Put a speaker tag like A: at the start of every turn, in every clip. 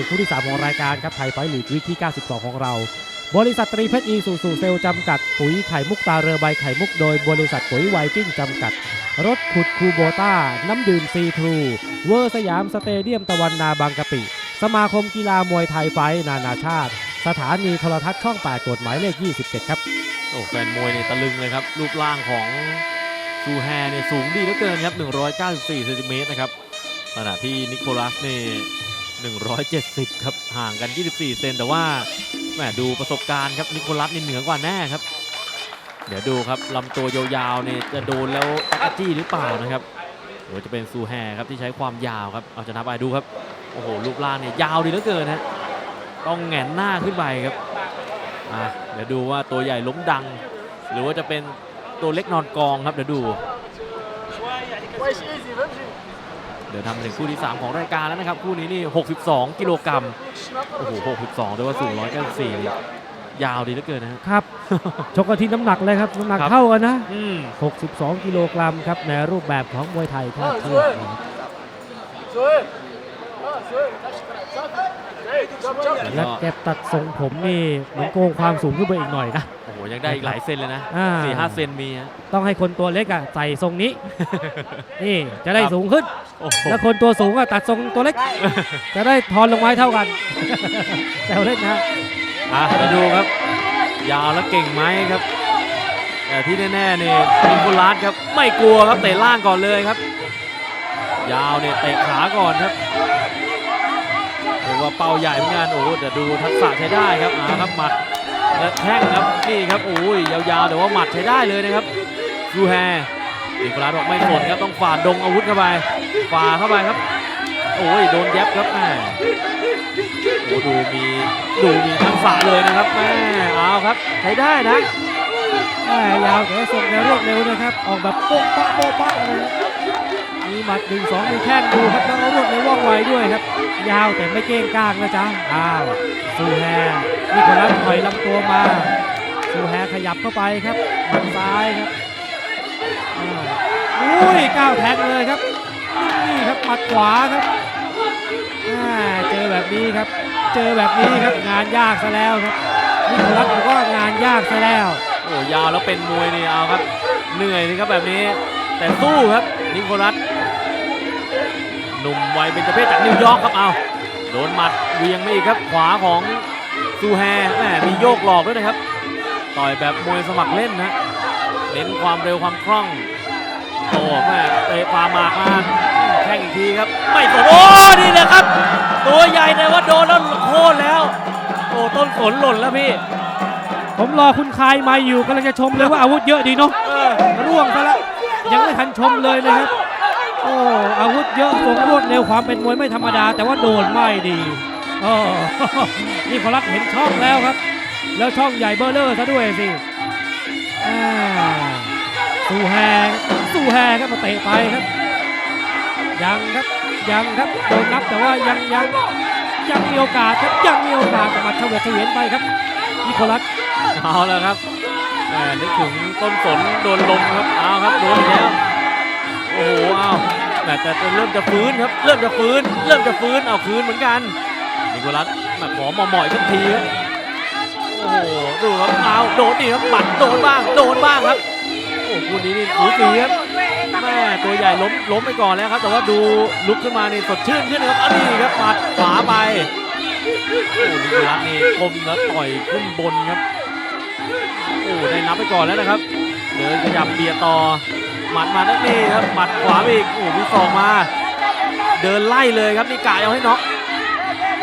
A: นึ่งคู่ที่ 3 ของรายการครับไทยไฟลีกวีคที่ 92 ของเรา บริษัทตรีเพชรอีสูสูเซลจำกัด ปุ๋ยไข่มุกตาเรือใบไข่มุกโดยบริษัทปุ๋ยไวกิ้งจำกัด รถขุดคูโบต้า น้ำดื่มซีทรู เวอร์สยามสเตเดียมตะวันนาบางกะปิ สมาคมกีฬามวยไทยไฟท์นานาชาติ สถานีโทรทัศน์ช่อง 8 กฎหมายเลข 27 ครับ
B: โอ้แฟนมวยเนี่ยตะลึงเลยครับ รูปร่างของซูแฮเนี่ยสูงดีเหลือเกินครับ 194เซนติเมตรนะครับขณะที่นิโคลัสเนี่ย 170 ครับ ห่างกัน 24 เซนแต่ว่าแหมดูประสบการณ์ครับนิโคลัสนี่เหนือกว่าแน่ครับ เดี๋ยวดูครับลำตัวยาวๆเนี่ยจะโดนแล้วตะจี้หรือเปล่านะครับหรือจะเป็นซูแฮครับที่ใช้ความยาวครับเอาชนะไปดูครับโอ้โหรูปร่างเนี่ยยาวดีเหลือเกินฮะต้องแหงนหน้าขึ้นไปครับอะเดี๋ยวดูว่าตัวใหญ่ล้มดัง หรือว่าจะเป็นตัวเล็กนอนกองครับเดี๋ยวดู เดี๋ยวทำถึงคู่ที่ 3 ของรายการแล้วนะครับ คู่นี้นี่ 62 กิโลกรัมโอ้โห 62แต่ว่าสูง194นี่ยาวดีเหลือเกินนะฮะ
A: ครับ ชกกันที่น้ำหนักเลยครับ น้ำหนัก
B: ครับ
A: เท่ากันนะ
B: อืม
A: 62 กิโลกรัมครับ ในรูปแบบของมวยไทยท่าเชือกนะครับ และแกตัดทรงผมนี่เหมือนโกงความสูงขึ้นไปอีกหน่อยนะ
B: โอ้โห ยังได้อีกหลายเซนเลยนะ
A: อ่า
B: สี่ห้าเซนมีฮะ
A: ต้องให้คนตัวเล็กอะใส่ทรงนี้ นี่จะได้
B: ครับ
A: สูงขึ้น
B: โอ้โห
A: แล้วคนตัวสูงอะตัดทรงตัวเล็ก จะได้ทอนลงไม้เท่ากัน แซวเล่นนะ
B: อะเดี๋ยวดูครับ ยาวแล้วเก่งไหมครับแต่ที่แน่ๆเนี่ยนิโคลัสครับไม่กลัวครับเตะล่างก่อนเลยครับ ยาวเนี่ยเตะขาก่อนครับเรียกว่าเป้าใหญ่เหมือนกันโอ้โหเดี๋ยวดูทักษะใช้ได้ครับอ่าครับหมัด และแข้งครับนี่ครับโอ้ยยาวๆแต่ว่าหมัดใช้ได้เลยนะครับยูแฮนิโคลัสบอกไม่สนครับต้องฝ่าดงอาวุธเข้าไปฝ่าเข้าไปครับ โอ้ยโดนแย็บครับแม่โอ้ดูมีดูมีทักษะเลยนะครับแม่เอาครับใช้ได้นะ
A: แม่ยาวแต่ว่งแนวรวดเร็วนะครับ ออกแบบโป๊ะปะโป๊ะปะเลยมีหมัดหนึ่งสองมีแข้งดูครับแล้วรวดเร็วว่องไวด้วยครับ ยาวแต่ไม่เก้งก้างนะจ๊ะอ้าวซูแฮ นี่คนรับถอยลำตัวมาซูแฮขยับเข้าไปครับหมัดซ้ายครับอุ้ยก้าวแทงเลยครับ นี่ครับหมัดขวาครับอ่าเจอแบบนี้ครับ เจอแบบนี้ครับงานยากซะแล้วครับนี่คนรับบอกว่างานยากซะแล้ว
B: โอ้ยาวแล้วเป็นมวยนี่เอาครับ เหนื่อยสิครับแบบนี้ แต่สู้ครับนิโคลัสหนุ่มวัยเป็นเภทจากนิวยอร์กครับเอาโดนหมัดเวียงไม่อีกครับขวาของ ซูแฮแหมมีโยกหลอกด้วยนะครับ ต่อยแบบมวยสมัครเล่นนะเน้นความเร็วความคล่องโอ้แม่เตะปาหมากมาแข่งอีกทีครับ ไม่สนโอ้นี่เลยครับ ตัวใหญ่แต่ว่าโดนแล้วโค่นแล้ว โอ้ต้นสนหล่นแล้วพี่
A: ผมรอคุณคายมาอยู่กำลังจะชมเลยว่าอาวุธเยอะดีเนาะ
B: เออ
A: ร่วงซะแล้วยังไม่ทันชมเลยนะครับโอ้อาวุธเยอะทรงรวดเร็วความเป็นมวยไม่ธรรมดา แต่ว่าโดนไม่ดี โอ้นี่พอรักเห็นช่องแล้วครับ แล้วช่องใหญ่เบอร์เลอร์ซะด้วยสิสู้แฮสู้แฮครับมาเตะไปครับ ยังครับยังครับโดนนับแต่ว่ายังยังยังมีโอกาสครับยังมีโอกาสแต่มาเฉวียนเฉวียนไปครับนิโคลัส
B: เอาแล้วครับนึกถึงต้นสนโดนลมครับเอาครับโดนแล้วโอ้โหเอาแหมแต่เริ่มจะฟื้นครับ เริ่มจะฟื้น เริ่มจะฟื้นเอาคืนเหมือนกัน นิโคลัสแหมขอมอหมอยสักทีครับโอ้โหดูครับเอาโดนนี่ครับหมัดโดนบ้างโดนบ้างครับโอ้คู่นี้นี่สูสีครับแม่ตัวใหญ่ล้มล้มไปก่อนแล้วครับ แต่ว่าดูลุกขึ้นมานี่สดชื่นขึ้นครับอันนี้ครับหมัดขวาไปโอ้นิโคลัสนี่คมแล้วต่อยขึ้นบนครับโอ้ได้นับไปก่อนแล้วนะครับเดินขยับเบียต่อหมัดมาแล้นี่ครับหมัดขวาไปอีกโอ้มีศอกมา เดินไล่เลยครับนี่กะเอาให้น็อก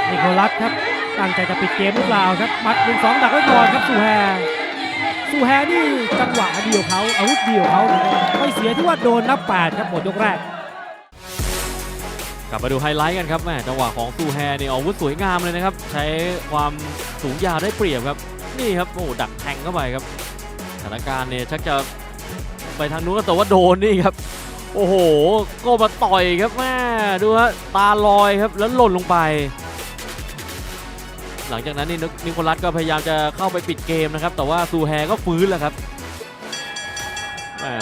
A: นิโคลัสครับตั้งใจจะปิดเกมหรือเปล่าครับมัดหนึ่งสองดักไว้ก่อนครับสูแฮสูแฮนี่จังหวะเดียวเขาอาวุธเดียวเขาไม่เสียที่ว่าโดนนับแปดครับหมดยกแรก
B: กลับมาดูไฮไลท์กันครับแม่จังหวะของซูแฮนี่อาวุธสวยงามเลยนะครับ ใช้ความสูงยาวได้เปรียบครับนี่ครับโอ้ดักแทงเข้าไปครับสถานการณ์เนี่ยชักจะไปทางนู้นก็แต่ว่าโดนนี่ครับ โอ้โหก็มาต่อยครับแม่ดูฮะตาลอยครับแล้วหล่นลงไป หลังจากนั้นนี่นิโคลัสก็พยายามจะเข้าไปปิดเกมนะครับ แต่ว่าซูแฮก็ฟื้นแล้วครับ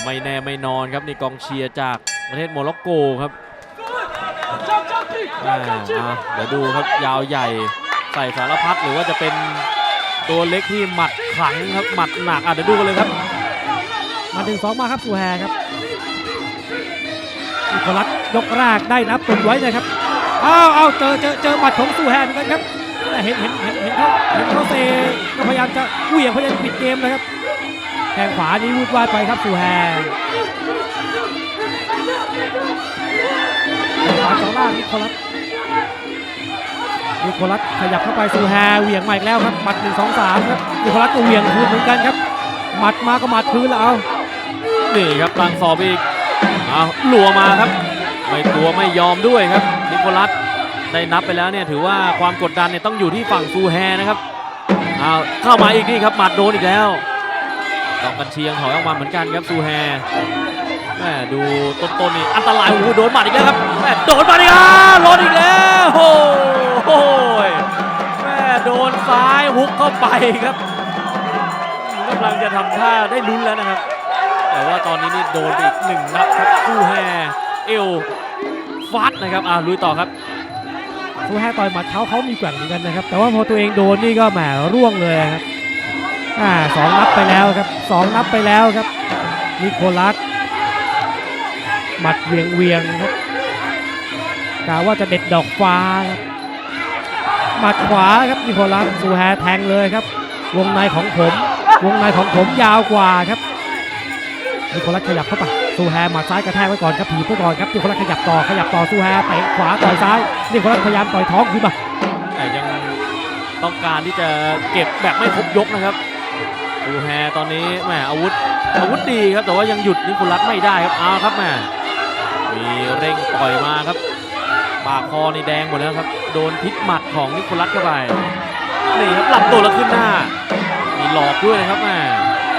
B: ไม่แน่ไม่นอนครับนี่กองเชียร์จากประเทศโมร็อกโกครับเดี๋ยวดูครับยาวใหญ่ใส่สารพัดหรือว่าจะเป็นตัวเล็กที่หมัดขลังครับหมัดหนักอะเดี๋ยวดูกันเลยครับ
A: มาดึงสองมาครับสุแฮครับนิโคลัสยกแรกได้นับตุนไว้นะครับอ้าวอ้าวเจอเจอเจอหมัดของสุแฮเหมือนกันครับ เห็นเห็นเห็นเห็นเขาเห็นเขาเซก็พยายามจะเหวี่ยงพยายามปิดเกมนะครับแข้งขวานี้วูดวาดไปครับสุแฮขวาต่อล่างนิโคลัสนิโคลัสขยับเข้าไปสุแฮเหวี่ยงใหม่แล้วครับหมัดหนึ่งสองสามครับนิโคลัสก็เหวี่ยงคืนเหมือนกันครับหมัดมาก็หมัดคืนแล้วเอา
B: นี่ครับตั้งสอบอีกเอาหลัวมาครับ ไม่กลัวไม่ยอมด้วยครับนิโคลัส ได้นับไปแล้วเนี่ยถือว่าความกดดันเนี่ยต้องอยู่ที่ฝั่งซูแฮนะครับเอาเข้ามาอีกนี่ครับหมัดโดนอีกแล้วต้องกันเชียงถอยออกมาเหมือนกันครับซูแฮแม่ดูต้นๆนนี่อันตรายโอ้โหโดนหมัดอีกแล้วครับแม่โดนหมัดอีกแล้วโดนอีกแล้วโอ้โหแม่โดนซ้ายฮุกเข้าไปครับกำลังจะทำท่าได้ลุ้นแล้วนะครับ แต่ว่าตอนนี้นี่โดนอีกหนึ่งนัดครับคู่แฮเอวฟัดนะครับอ่าลุยต่อครับ
A: ซูแฮต่อยหมัดเขาเขามีแกว่งเหมือนกันนะครับ แต่ว่าพอตัวเองโดนนี่ก็แหมร่วงเลยครับอ่าสองนับไปแล้วครับสองนับไปแล้วครับนิโคลัสหมัดเวียงเวียงครับกะว่าจะเด็ดดอกฟ้าครับหมัดขวาครับนิโคลัสซูแฮแทงเลยครับ วงในของผม วงในของผมยาวกว่าครับนิโคลัสขยับเข้าไป ซูแฮหมัดซ้ายกระแทกไว้ก่อนครับผีไว้ก่อนครับนิโคลัสขยับต่อขยับต่อซูแฮเตะขวาต่อยซ้ายนิโคลัสพยายามต่อยท้องขึ้นมา
B: แต่ยังต้องการที่จะเก็บแบบไม่ครบยกนะครับดูแฮตอนนี้แหมอาวุธอาวุธดีครับแต่ว่ายังหยุดนิโคลัสไม่ได้ครับเอาครับแหมมีเร่งต่อยมาครับปากคอนี่แดงหมดแล้วครับ โดนพิษหมัดของนิโคลัสเข้าไปนี่ครับหลับตัวแล้วขึ้นหน้า มีหลอกด้วยนะครับแหม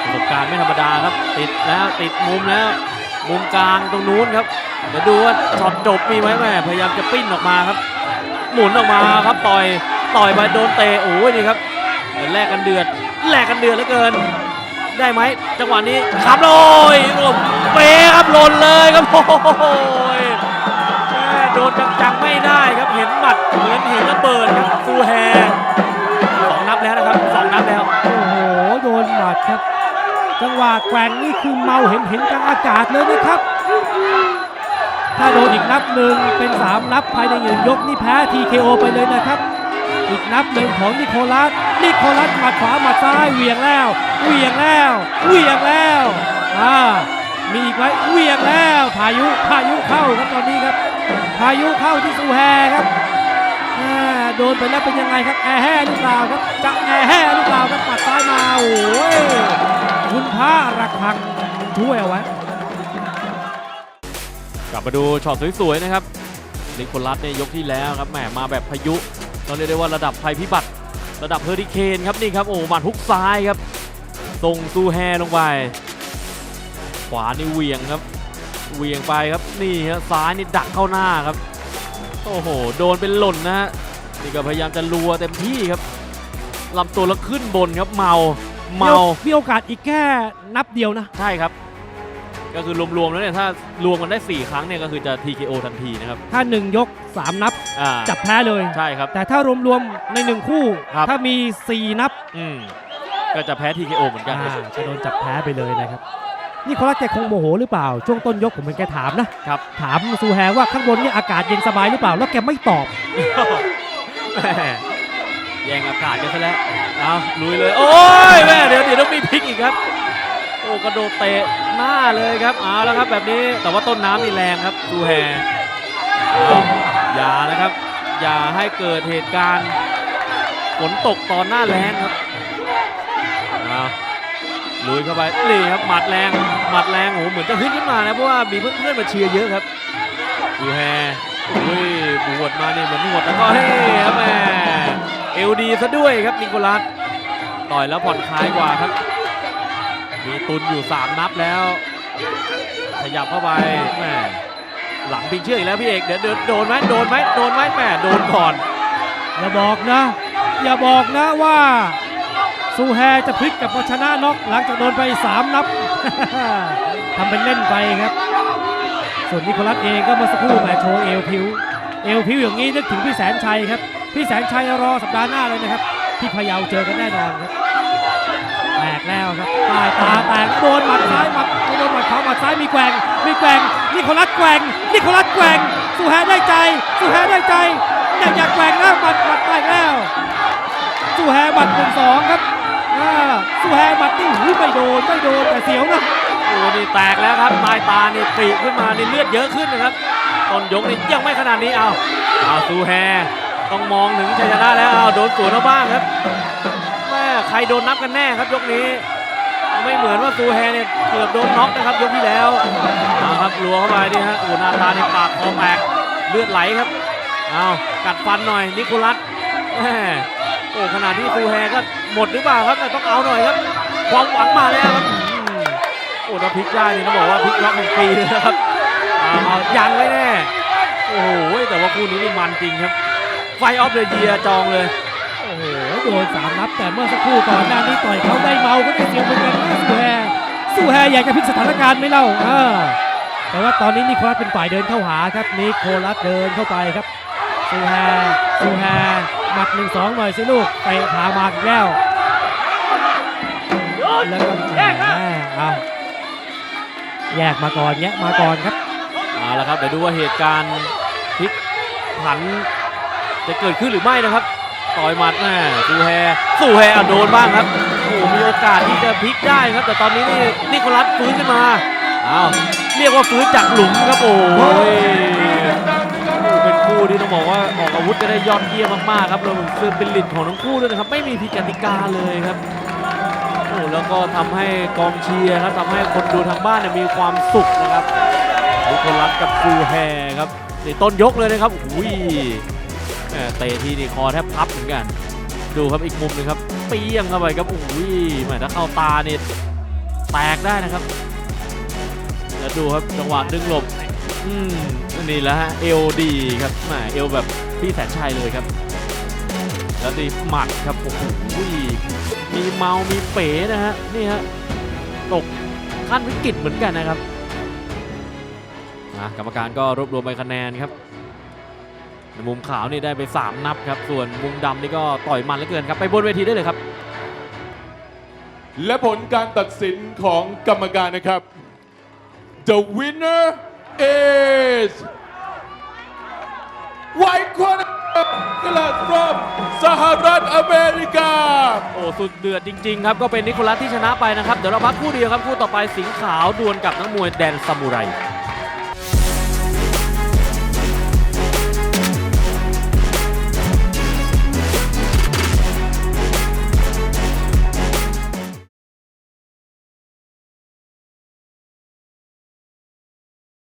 B: ประสบการณ์ไม่ธรรมดาครับ ติดแล้วติดมุมแล้ว มุมกลางตรงนู้นครับเดี๋ยวดูว่าช็อตจบมีไหมแหมพยายามจะปิ้นออกมาครับ หมุนออกมาครับต่อยต่อยไปโดนเตะโอ้ยนี่ครับแลกกันเดือดแลกกันเดือดเหลือเกิน ได้ไหมจังหวะนี้ขับเลยรวมเป๊ะครับหล่นเลยครับโอ้ยโดนจังๆไม่ได้ครับเห็นหมัดเหมือนเห็นระเบิดครับฟูแฮ
A: จังหวะแกว่งนี่คือเมาเห็นเห็นกลางอากาศเลยนะครับ ถ้าโดนอีกนับหนึ่งเป็น 3 นับภายในหนึ่งยกนี่แพ้ TKO ไปเลยนะครับ อีกนับหนึ่งของนิโคลัสนิโคลัสหมัดขวาหมัดซ้ายเหวี่ยงแล้วเหวี่ยงแล้วเหวี่ยงแล้วอ่ามีอีกไหมเหวี่ยงแล้วพายุพายุเข้าครับตอนนี้ครับ พายุเข้าที่ซูแฮครับอ่าโดนไปแล้วเป็นยังไงครับแอร์แห่หรือเปล่าครับจะแอร์แห่หรือเปล่าครับปัดซ้ายมาโอ้ย คุณพระระฆังช่วยเอาไว้
B: กลับมาดูช็อตสวยๆนะครับนิโคลัสเนี่ยยกที่แล้วครับแหมมาแบบพายุต้องเรียกได้ว่าระดับภัยพิบัติ ระดับเฮอริเคนครับนี่ครับโอ้หมัดฮุกซ้ายครับส่งซูแฮลงไป ขวานี่เวียงครับเวียงไปครับนี่ครับซ้ายนี่ดักเข้าหน้าครับโอ้โหโดนเป็นหล่นนะฮะนี่ก็พยายามจะรัวเต็มที่ครับลำตัวแล้วขึ้นบนครับเมา เมา
A: มีโอกาสอีกแค่นับเดียวนะ
B: ใช่ครับ ก็คือรวมๆแล้วเนี่ยถ้ารวมกันได้ 4 ครั้งเนี่ยก็คือจะ TKO ทันทีนะครับ
A: ถ้า 1 ยก 3 นับ
B: อ่า
A: จับแพ้เลย
B: ใช่ครับ
A: แต่ถ้ารวมๆใน 1 คู่
B: ครับ
A: ถ้ามี 4 นับ
B: อืมก็จะแพ้ TKO เหมือนกัน
A: อ่าจะโดนจับแพ้ไปเลยนะครับ นี่โคลัสแกคงโมโหหรือเปล่า ช่วงต้นยกผมเป็นแกถามนะ
B: ครับ
A: ถามซูแฮว่าข้างบนเนี่ยอากาศเย็นสบายหรือเปล่า แล้วแกไม่ตอบ
B: แม่ แย่งอากาศกันซะแล้วเอาลุยเลย โอ้ยแม่เดี๋ยวเดี๋ยวต้องมีพลิกอีกครับ โอ้กระโดดเตะหน้าเลยครับเอาแล้วครับแบบนี้แต่ว่าต้นน้ำนี่แรงครับดูแฮอย่านะครับ อย่าให้เกิดเหตุการณ์ฝนตกตอนหน้าแรงครับเอาลุยเข้าไปนี่ครับหมัดแรงหมัดแรงโอ้โหเหมือนจะฮึดขึ้นมานะเพราะว่ามีเพื่อนๆมาเชียร์เยอะครับดูแฮอุ้ยบวดมาเนี่ยเหมือนหวดแล้วก็เฮ้ครับแม่ เอลดีซะด้วยครับนิโคลัสต่อยแล้วผ่อนคลายกว่าครับ มีตุนอยู่ 3 นับแล้ว ขยับเข้าไปแม่หลังพิงเชื่อกอีกแล้วพี่เอกเดี๋ยวโดนไหมโดนไหมโดนไหมแม่โดนก่อน
A: อย่าบอกนะ อย่าบอกนะว่าซูแฮจะพลิกกับมาชนะน็อกหลังจากโดนไป 3 นับ ทำเป็นเล่นไปครับ ส่วนนิโคลัสเองก็มาสักครู่แหมโชว์เอวพิว เอวพิวอย่างนี้นึกถึงพี่แสนชัยครับ พี่แสนชัยรอสัปดาห์หน้าเลยนะครับ ที่พะเยาเจอกันแน่นอนครับแตกแล้วครับใต้ตาแตกโดนหมัดซ้ายหมัดโดนหมัดขวาหมัดซ้ายมีแกว่งมีแกว่งนี่โคลัสแกว่งนี่โคลัสแกว่งสุแฮได้ใจสุแฮได้ใจอยากอยากแกว่งแล้วหมัดหมัดแตกแล้วสุแฮหมัดหนึ่งสองครับสุแฮหมัดนี่หูไม่โดนไม่โดนแต่เสียวนะ
B: โอ้นี่แตกแล้วครับใต้ตานี่ปีขึ้นมานี่เลือดเยอะขึ้นนะครับต้นยกนี่ยังไม่ขนาดนี้เอาเอาซูแฮ ต้องมองถึงชัยชนะแล้วเอาโดนสวนเอาบ้างครับแม่ใครโดนนับกันแน่ครับยกนี้ ไม่เหมือนว่าซูแฮเนี่ยเกือบโดนน็อกนะครับยกที่แล้วเอาครับรัวเข้าไปนี่ฮะโอ้นาตาในปากคอแตกเลือดไหลครับเอากัดฟันหน่อยนิโคลัสแม่โอ้ขนาดที่ซูแฮก็หมดหรือเปล่าครับแต่ต้องเอาหน่อยครับ ความหวังมาแล้วครับโอ้ถ้าพลิกได้นี่ต้องบอกว่าพลิกล็อกหนึ่งปีเลยนะครับเอาเอายังไม่แน่โอ้โหแต่ว่าคู่นี้นี่มันจริงครับ ไฟออฟเดอะเยียจองเลย
A: โอ้โหโดนสามนับแต่เมื่อสักครู่ก่อนหน้านี้ต่อยเขาได้เมาก็ได้เสียวเหมือนกันนะสุแฮสุแฮอยากจะพลิกสถานการณ์ไหม่เล่าเออแต่ว่าตอนนี้นิโคลัสเป็นฝ่ายเดินเข้าหาครับนิโคลัสเดินเข้าไปครับสุแฮสุแฮหมัดหนึ่งสองหน่อยสิลูกเตะขามาอีกแล้วแล้วก็แหมเอาแยกมาก่อนแยกมาก่อนครับ
B: เอาละครับเดี๋ยวดูว่าเหตุการณ์พลิกผัน จะเกิดขึ้นหรือไม่นะครับ ต่อยหมัดแม่ซูแฮซูแฮโดนบ้างครับโอ้โหมีโอกาสที่จะพลิกได้ครับ แต่ตอนนี้นี่นิโคลัสฟื้นขึ้นมาอ้าวเรียกว่าฟื้นจากหลุมครับโอ้ยโเป็นคู่ที่ต้องบอกว่าออกอาวุธจะได้ยอดเยี่ยมมากๆครับรวมถึงสปิริตของทั้งคู่ด้วยนะครับ ไม่มีผิดกติกาเลยครับโอ้แล้วก็ทำให้กองเชียร์ครับทำให้คนดูทางบ้านเนี่ยมีความสุขนะครับนิโคลัสกับฟูแฮครับนี่ต้นยกเลยนะครับอุ้ย เตะทีนี่คอแทบพับเหมือนกัน ดูครับอีกมุมหนึงครับเปี้ยงเข้าไปครับอุ้ยแหมถ้าเข้าตานี่แตกได้นะครับแล้วดูครับจังหวะดึงหลบอืมนี่แหละฮะเอลดีครับแหมเอลแบบพี่แสนชัยเลยครับ แล้วดีหมัดครับโอ้โหมีเมามีเป๋นะฮะนี่ฮะตกขั้นวิกฤตเหมือนกันนะครับอะกรรมการก็รวบรวมใบคะแนนครับ มุมขาวนี่ได้ไป 3 นับครับ ส่วนมุมดำนี่ก็ต่อยมันเหลือเกินครับไปบนเวทีได้เลยครับ
C: และผลการตัดสินของกรรมการนะครับ The winner is White Corner Class from สหรัฐอเมริกา
B: โอ้สุดเดือดจริง ๆ ครับ ก็เป็นนิโคลัสที่ชนะไปนะครับ เดี๋ยวเราพักคู่เดียวครับ คู่ต่อไปสิงห์ขาวดวลกับนักมวยแดนซามูไร